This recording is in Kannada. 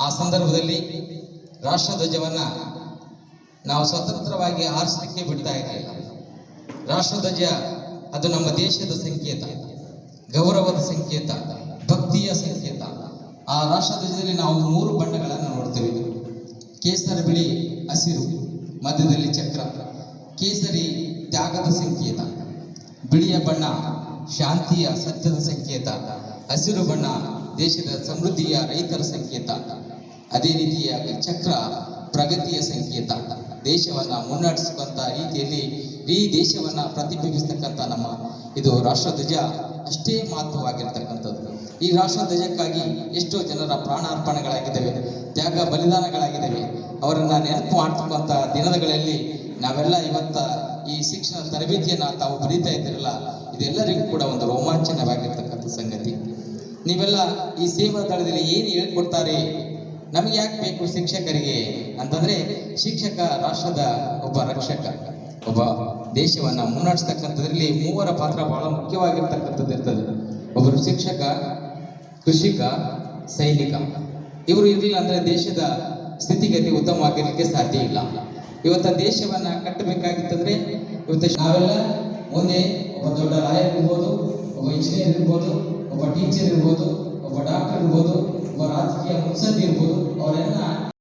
ಆ ಸಂದರ್ಭದಲ್ಲಿ ರಾಷ್ಟ್ರಧ್ವಜವನ್ನ ನಾವು ಸ್ವತಂತ್ರವಾಗಿ ಆರಿಸಲಿಕ್ಕೆ ಬಿಡ್ತಾ ಇರಲಿಲ್ಲ ರಾಷ್ಟ್ರಧ್ವಜ ಅದು ನಮ್ಮ ದೇಶದ ಸಂಕೇತ, ಗೌರವದ ಸಂಕೇತ, ಭಕ್ತಿಯ ಸಂಕೇತ. ಆ ರಾಷ್ಟ್ರಧ್ವಜದಲ್ಲಿ ನಾವು ಮೂರು ಬಣ್ಣಗಳನ್ನು ನೋಡ್ತೇವೆ. ಕೇಸರಿ, ಬಿಳಿ, ಹಸಿರು, ಮಧ್ಯದಲ್ಲಿ ಚಕ್ರ. ಕೇಸರಿ ತ್ಯಾಗದ ಸಂಕೇತ, ಬಿಳಿಯ ಬಣ್ಣ ಶಾಂತಿಯ ಸತ್ಯದ ಸಂಕೇತ, ಹಸಿರು ಬಣ್ಣ ದೇಶದ ಸಮೃದ್ಧಿಯ ರೈತರ ಸಂಕೇತ. ಅದೇ ರೀತಿಯಾಗಿ ಚಕ್ರ ಪ್ರಗತಿಯ ಸಂಕೇತ. ದೇಶವನ್ನ ಮುನ್ನಡೆಸುವಂತ ರೀತಿಯಲ್ಲಿ ಈ ದೇಶವನ್ನ ಪ್ರತಿಬಿಂಬಿಸ್ತಕ್ಕಂಥ ನಮ್ಮ ಇದು ರಾಷ್ಟ್ರಧ್ವಜ ಅಷ್ಟೇ ಮಹತ್ವವಾಗಿರ್ತಕ್ಕಂಥದ್ದು. ಈ ರಾಷ್ಟ್ರಧ್ವಜಕ್ಕಾಗಿ ಎಷ್ಟೋ ಜನರ ಪ್ರಾಣಾರ್ಪಣೆಗಳಾಗಿದ್ದಾವೆ, ತ್ಯಾಗ ಬಲಿದಾನಗಳಾಗಿದ್ದಾವೆ. ಅವರನ್ನ ನೆನಪು ಮಾಡ್ತಕ್ಕಂಥ ದಿನಗಳಲ್ಲಿ ನಾವೆಲ್ಲ ಇವತ್ತ ಈ ಶಿಕ್ಷಣ ತರಬೇತಿಯನ್ನ ತಾವು ಬರೀತಾ ಇದ್ದೀರಲ್ಲ ಇದೆಲ್ಲರಿಗೂ ಕೂಡ ಒಂದು ರೋಮಾಂಚನವಾಗಿರ್ತಕ್ಕಂಥ ಸಂಗತಿ. ನೀವೆಲ್ಲ ಈ ಸೇವಾ ದಳದಲ್ಲಿ ಏನು ಹೇಳ್ಕೊಡ್ತಾರೆ ನಮಗೆ ಯಾಕೆ ಬೇಕು ಶಿಕ್ಷಕರಿಗೆ ಅಂತಂದ್ರೆ ಶಿಕ್ಷಕ ರಾಷ್ಟ್ರದ ಒಬ್ಬ ರಕ್ಷಕ, ಒಬ್ಬ ದೇಶವನ್ನ ಮುನ್ನಡೆಸ್ತಕ್ಕಂಥದ್ರಲ್ಲಿ ಮೂವರ ಪಾತ್ರ ಬಹಳ ಮುಖ್ಯವಾಗಿರ್ತಕ್ಕಂಥದ್ದು ಇರ್ತದೆ. ಒಬ್ಬರು ಶಿಕ್ಷಕ, ಕೃಷಿಕ, ಸೈನಿಕ. ಇವರು ಇರಲಿಲ್ಲ ಅಂದ್ರೆ ದೇಶದ ಸ್ಥಿತಿಗತಿ ಉತ್ತಮವಾಗಿರ್ಲಿಕ್ಕೆ ಸಾಧ್ಯ ಇಲ್ಲ. ಇವತ್ತ ದೇಶವನ್ನ ಕಟ್ಟಬೇಕಾಗಿತ್ತಂದ್ರೆ ಇವತ್ತು ನಾವೆಲ್ಲ ಮುಂದೆ ಒಬ್ಬ ದೊಡ್ಡ ಲಾಯರ್ ಇರ್ಬೋದು, ಒಬ್ಬ ಇಂಜಿನಿಯರ್ ಇರ್ಬೋದು, ಒಬ್ಬ ಟೀಚರ್ ಇರ್ಬೋದು, ಒಬ್ಬ ಡಾಕ್ಟರ್ ಇರ್ಬೋದು ಒಬ್ಬ ರಾಜಕೀಯ ಮುನ್ಸದ್ ಇರ್ಬೋದು ಅವರೆಲ್ಲ